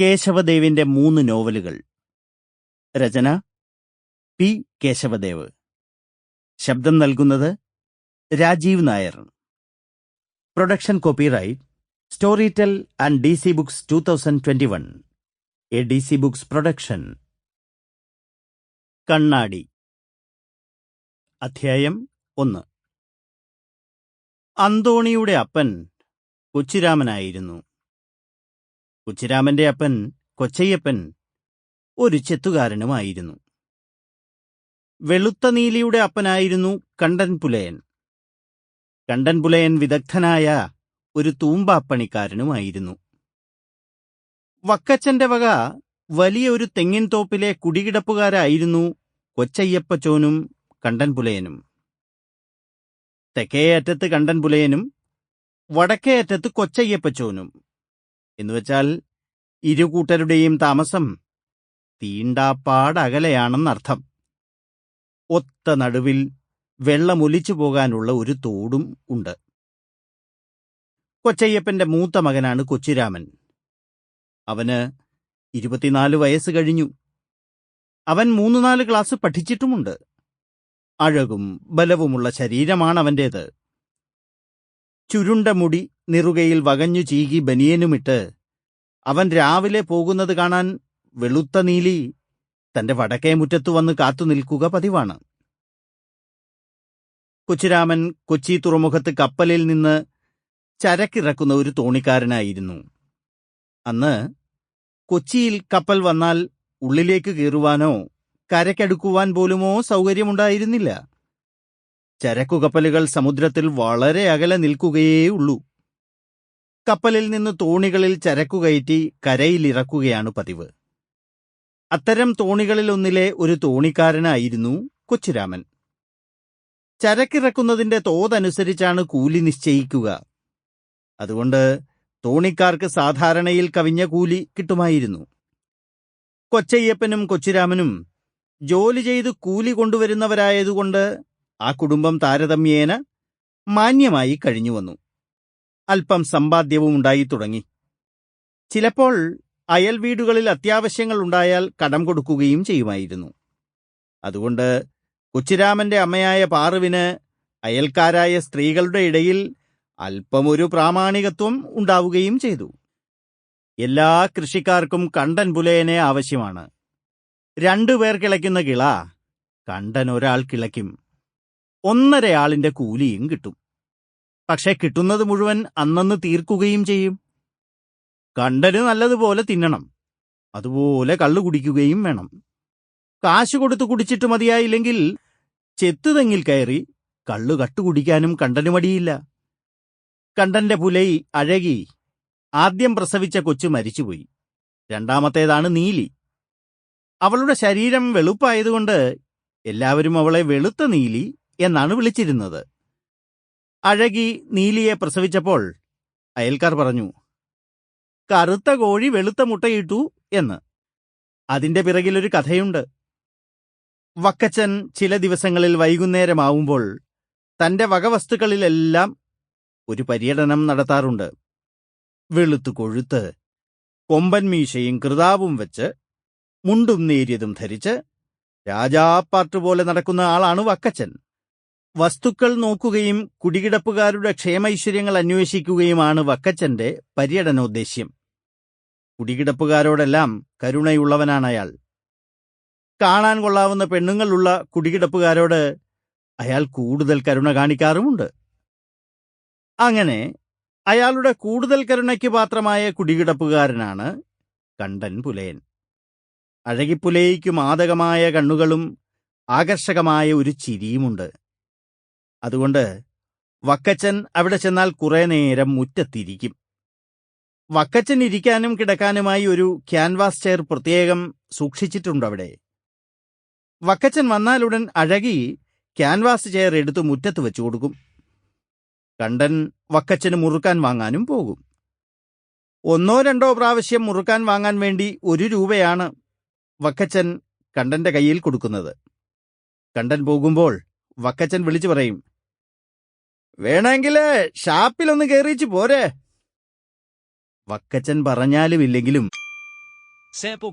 കേശവദേവിന്റെ മൂന്ന് നോവലുകൾ. രചന പി. കേശവദേവ്. ശബ്ദം നൽകുന്നത് Rajeev Nair. Production copyright Storytel and D C books two thousand twenty one. A D C books production. കണ്ണാടി. അധ്യായം ഒന്ന്. അന്തോണിയുടെ അപ്പൻ കൊച്ചിരാമനായിരുന്നു. കൊച്ചിരാമന്റെ അപ്പൻ കൊച്ചയ്യപ്പൻ ഒരു ചെത്തുകാരനുമായിരുന്നു. വെളുത്ത നീലിയുടെ അപ്പനായിരുന്നു കണ്ടൻ പുലയൻ. കണ്ടൻ പുലയൻ വിദഗ്ധനായ ഒരു തൂമ്പാപ്പണിക്കാരനുമായിരുന്നു. വക്കച്ചന്റെ വക വലിയ ഒരു തെങ്ങിൻ തോപ്പിലെ കുടികിടപ്പുകാരായിരുന്നു കൊച്ചയ്യപ്പച്ചോനും കണ്ടൻ പുലയനും. തെക്കേ അറ്റത്ത് കണ്ടൻ പുലയനും വടക്കേ അറ്റത്ത് കൊച്ചയ്യപ്പച്ചോനും. എന്നുവെച്ചാൽ ഇരു കൂട്ടരുടെയും താമസം തീണ്ടാപ്പാടകലെയാണെന്നർത്ഥം. ഒത്ത നടുവിൽ വെള്ളമൊലിച്ചു പോകാനുള്ള ഒരു തോടും ഉണ്ട്. കൊച്ചയ്യപ്പന്റെ മൂത്ത മകനാണ് കൊച്ചിരാമൻ. അവന് ഇരുപത്തിനാല് വയസ്സ് കഴിഞ്ഞു. അവൻ മൂന്ന് നാല് ക്ലാസ് പഠിച്ചിട്ടുമുണ്ട്. അഴകും ബലവുമുള്ള ശരീരമാണ് അവന്റേത് ചുരുണ്ട മുടി നിറുകയിൽ വകഞ്ഞു ചീകി ബനിയനുമിട്ട് അവൻ രാവിലെ പോകുന്നത് കാണാൻ വെളുത്ത നീലി തന്റെ വടക്കേ മുറ്റത്തു വന്ന് കാത്തു നിൽക്കുക പതിവാണ്. കൊച്ചിരാമൻ കൊച്ചി തുറമുഖത്ത് കപ്പലിൽ നിന്ന് ചരക്കിറക്കുന്ന ഒരു തോണിക്കാരനായിരുന്നു. അന്ന് കൊച്ചിയിൽ കപ്പൽ വന്നാൽ ഉള്ളിലേക്ക് കയറുവാനോ കരക്കടുക്കുവാൻ പോലുമോ സൗകര്യമുണ്ടായിരുന്നില്ല. ചരക്കുകപ്പലുകൾ സമുദ്രത്തിൽ വളരെ അകലെ നിൽക്കുകയേ ഉള്ളൂ. കപ്പലിൽ നിന്ന് തോണികളിൽ ചരക്കുകയറ്റി കരയിലിറക്കുകയാണ് പതിവ്. അത്തരം തോണികളിലൊന്നിലെ ഒരു തോണിക്കാരനായിരുന്നു കൊച്ചുരാമൻ. ചരക്കിറക്കുന്നതിന്റെ തോതനുസരിച്ചാണ് കൂലി നിശ്ചയിക്കുക. അതുകൊണ്ട് തോണിക്കാർക്ക് സാധാരണയിൽ കവിഞ്ഞ കൂലി കിട്ടുമായിരുന്നു. കൊച്ചയ്യപ്പനും കൊച്ചുരാമനും ജോലി ചെയ്ത് കൂലി കൊണ്ടുവരുന്നവരായതുകൊണ്ട് ആ കുടുംബം താരതമ്യേന മാന്യമായി കഴിഞ്ഞുവന്നു. അല്പം സമ്പാദ്യവും ഉണ്ടായി തുടങ്ങി. ചിലപ്പോൾ അയൽ വീടുകളിൽ അത്യാവശ്യങ്ങൾ ഉണ്ടായാൽ കടം കൊടുക്കുകയും ചെയ്യുമായിരുന്നു. അതുകൊണ്ട് കൊച്ചിരാമന്റെ അമ്മയായ പാറുവിന് അയൽക്കാരായ സ്ത്രീകളുടെ ഇടയിൽ അല്പമൊരു പ്രാമാണികത്വം ഉണ്ടാവുകയും ചെയ്തു. എല്ലാ കൃഷിക്കാർക്കും കണ്ടൻ പുലയനെ ആവശ്യമാണ്. രണ്ടുപേർ കിളയ്ക്കുന്ന കിള കണ്ടൻ ഒരാൾ കിളയ്ക്കും. ഒന്നരയാളിന്റെ കൂലിയും കിട്ടും. പക്ഷെ കിട്ടുന്നത് മുഴുവൻ അന്നന്ന് തീർക്കുകയും ചെയ്യും. കണ്ടന് നല്ലതുപോലെ തിന്നണം. അതുപോലെ കള്ളു കുടിക്കുകയും വേണം. കാശ് കൊടുത്തു കുടിച്ചിട്ട് മതിയായില്ലെങ്കിൽ ചെത്തുതെങ്ങിൽ കയറി കള്ളു കട്ടുകുടിക്കാനും കണ്ടന് മടിയില്ല. കണ്ടന്റെ പുലൈ അഴകി ആദ്യം പ്രസവിച്ച കൊച്ചു മരിച്ചുപോയി. രണ്ടാമത്തേതാണ് നീലി. അവളുടെ ശരീരം വെളുപ്പായതുകൊണ്ട് എല്ലാവരും അവളെ വെളുത്ത നീലി എന്നാണ് വിളിച്ചിരുന്നത്. അഴകി നീലിയെ പ്രസവിച്ചപ്പോൾ അയൽക്കാർ പറഞ്ഞു കറുത്ത കോഴി വെളുത്ത മുട്ടയിട്ടു എന്ന്. അതിന്റെ പിറകിലൊരു കഥയുണ്ട്. വക്കച്ചൻ ചില ദിവസങ്ങളിൽ വൈകുന്നേരമാവുമ്പോൾ തന്റെ വകവസ്തുക്കളിലെല്ലാം ഒരു പര്യടനം നടത്താറുണ്ട്. വെളുത്തു കൊഴുത്ത് കൊമ്പൻ മീശയും കൃതാവും വെച്ച് മുണ്ടും നേരിയതും ധരിച്ച് രാജാപ്പാട്ടുപോലെ നടക്കുന്ന ആളാണ് വക്കച്ചൻ. വസ്തുക്കൾ നോക്കുകയും കുടികിടപ്പുകാരുടെ ക്ഷേമൈശ്വര്യങ്ങൾ അന്വേഷിക്കുകയുമാണ് വക്കച്ചന്റെ പര്യടനോദ്ദേശ്യം. കുടികിടപ്പുകാരോടെല്ലാം കരുണയുള്ളവനാണ് അയാൾ. കാണാൻ കൊള്ളാവുന്ന പെണ്ണുങ്ങളുള്ള കുടികിടപ്പുകാരോട് അയാൾ കൂടുതൽ കരുണ കാണിക്കാറുമുണ്ട്. അങ്ങനെ അയാളുടെ കൂടുതൽ കരുണയ്ക്ക് പാത്രമായ കുടികിടപ്പുകാരനാണ് കണ്ടൻ പുലയൻ. അഴകിപ്പുലയ്ക്കു മാതകമായ കണ്ണുകളും ആകർഷകമായ ഒരു ചിരിയുമുണ്ട്. അതുകൊണ്ട് വക്കച്ചൻ അവിടെ ചെന്നാൽ കുറെ നേരം മുറ്റത്തിരിക്കും. വക്കച്ചൻ ഇരിക്കാനും കിടക്കാനുമായി ഒരു ക്യാൻവാസ് ചെയർ പ്രത്യേകം സൂക്ഷിച്ചിട്ടുണ്ട് അവിടെ വക്കച്ചൻ വന്നാലുടൻ അഴകി ക്യാൻവാസ് ചെയർ എടുത്ത് മുറ്റത്ത് വെച്ചു കൊടുക്കും. കണ്ടൻ വക്കച്ചന് മുറുക്കാൻ വാങ്ങാനും പോകും. ഒന്നോ രണ്ടോ പ്രാവശ്യം മുറുക്കാൻ വാങ്ങാൻ വേണ്ടി ഒരു രൂപയാണ് വക്കച്ചൻ കണ്ടന്റെ കയ്യിൽ കൊടുക്കുന്നത്. കണ്ടൻ പോകുമ്പോൾ വക്കച്ചൻ വിളിച്ചു പറയും വേണമെങ്കിൽ ഷാപ്പിലൊന്ന് കയറിച്ച് പോരെ. വക്കച്ചൻ പറഞ്ഞാലും ഇല്ലെങ്കിലും Sample?